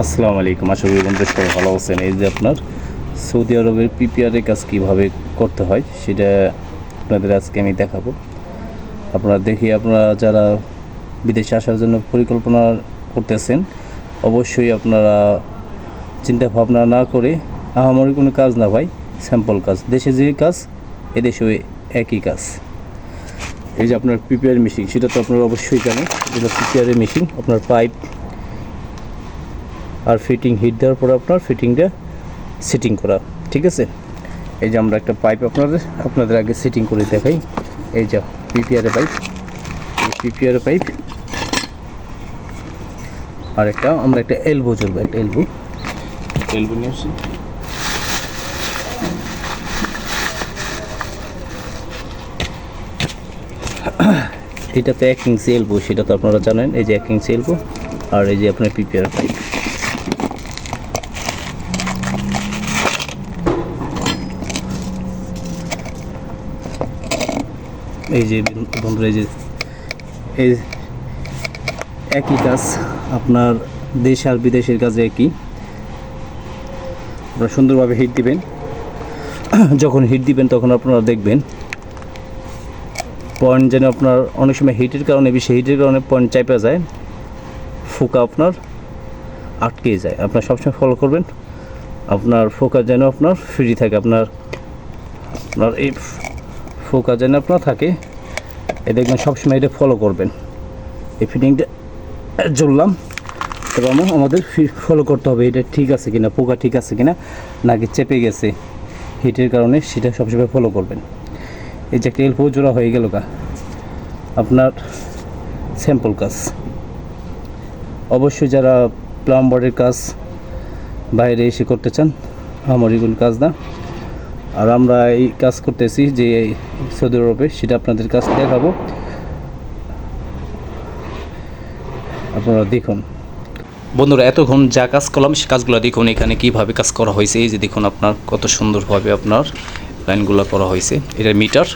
আসসালামু আলাইকুম। আশা করি বন্ধু সবাই ভালো আছেন। এই যে আপনার সৌদি আরবের পিপিআরের কাজ কীভাবে করতে হয়, সেটা আপনাদের আজকে আমি দেখাবো। আপনারা দেখি আপনারা যারা বিদেশে আসার জন্য পরিকল্পনা করতেছেন, অবশ্যই আপনারা চিন্তা ভাবনা না করে আহামরি কোনো কাজ না ভাই, স্যাম্পল কাজ। দেশে যে কাজ, এদেশেও একই কাজ। এই যে আপনার পিপিআর মেশিন, সেটা তো আপনারা অবশ্যই জানেন। যেটা পিপিআরের মেশিন। আপনার পাইপ আর ফিটিং হিট দেওয়ার পরে আপনার ফিটিংটা সিটিং করা ঠিক আছে? এই যে আমরা একটা পাইপ আপনাদের আপনাদের আগে সিটিং করে দেখাই। এই যে পিপিআর পাইপ পিপিআর পাইপ আর একটা আমরা একটা এলবো চলবো একটা এলবো এলবো নিয়ে আসি। এটা তো এক ইঞ্চি এলবো সেটা তো আপনারা জানেন এই যে এক ইঞ্চি এলবো আর এই যে আপনার পিপিআর পাইপ এই যে বন্ধুরা, এই যে এই একই কাজ, আপনার দেশ আর বিদেশের কাজে একই। আপনারা সুন্দরভাবে হিট দিবেন। যখন হিট দিবেন, তখন আপনারা দেখবেন পয়েন্ট যেন আপনার অনেক সময় হিটের কারণে, বেশি হিটের কারণে পয়েন্ট চাইপা যায়, ফোকা আপনার আটকে যায়। আপনার সবসময় ফলো করবেন। আপনার ফোকা যেন আপনার ফ্রি থাকে। আপনার আপনার এই ফোকা যেন আপনার থাকে এই দেখবেন সবসময় এটা ফলো করবেন। এই ফিটিংটা জুড়লাম এবং আমাদের ফলো করতে হবে, এটা ঠিক আছে কিনা, পোকা ঠিক আছে কিনা, নাকি চেপে গেছে। হিটের কারণে সেটা সবসময় ফলো করবেন। এই যে একটা এলপো জোড়া হয়ে গেল কা আপনার স্যাম্পল কাজ। অবশ্যই যারা প্লাম্বারের কাজ বাইরে এসে করতে চান, আমার এগুলো কাজ না। আর আমরা এই কাজ করতেছি যে সৌদি আরবে, সেটা আপনাদের কাছ দেখাবো। আপনারা দেখুন। বন্ধুরা, এতক্ষণ যা কাজ করলাম, সে কাজগুলো দেখুন এখানে কীভাবে কাজ করা হয়েছে। এই যে দেখুন আপনার, কত সুন্দরভাবে আপনার লাইনগুলো করা হয়েছে। এটা মিটার,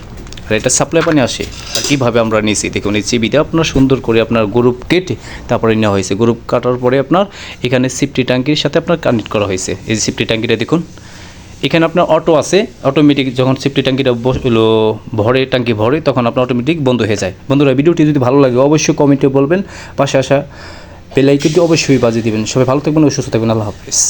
আর এটা সাপ্লাই পানি আসে। আর কীভাবে আমরা নিয়েছি, দেখুন এই চিবিটা আপনার সুন্দর করে আপনার গ্রুপ কেটে তারপরে নেওয়া হয়েছে। গ্রুপ কাটার পরে আপনার এখানে সিফটি ট্যাঙ্কির সাথে আপনার কানেক্ট করা হয়েছে। এই সিফটি ট্যাঙ্কিটা দেখুন এখানে আপনার অটো আছে অটোমেটিক যখন সেফটি ট্যাঙ্কিটা ভরে, ট্যাঙ্কি ভরে, তখন আপনার অটোমেটিক বন্ধ হয়ে যায়। বন্ধুরা, ভিডিওটি যদি ভালো লাগে, অবশ্যই কমেন্টে বলবেন। পাশে আসা বেলাইকনটি অবশ্যই বাজিয়ে দেবেন। সবাই ভালো থাকবেন ও সুস্থ থাকবেন। আল্লাহ হাফিজ।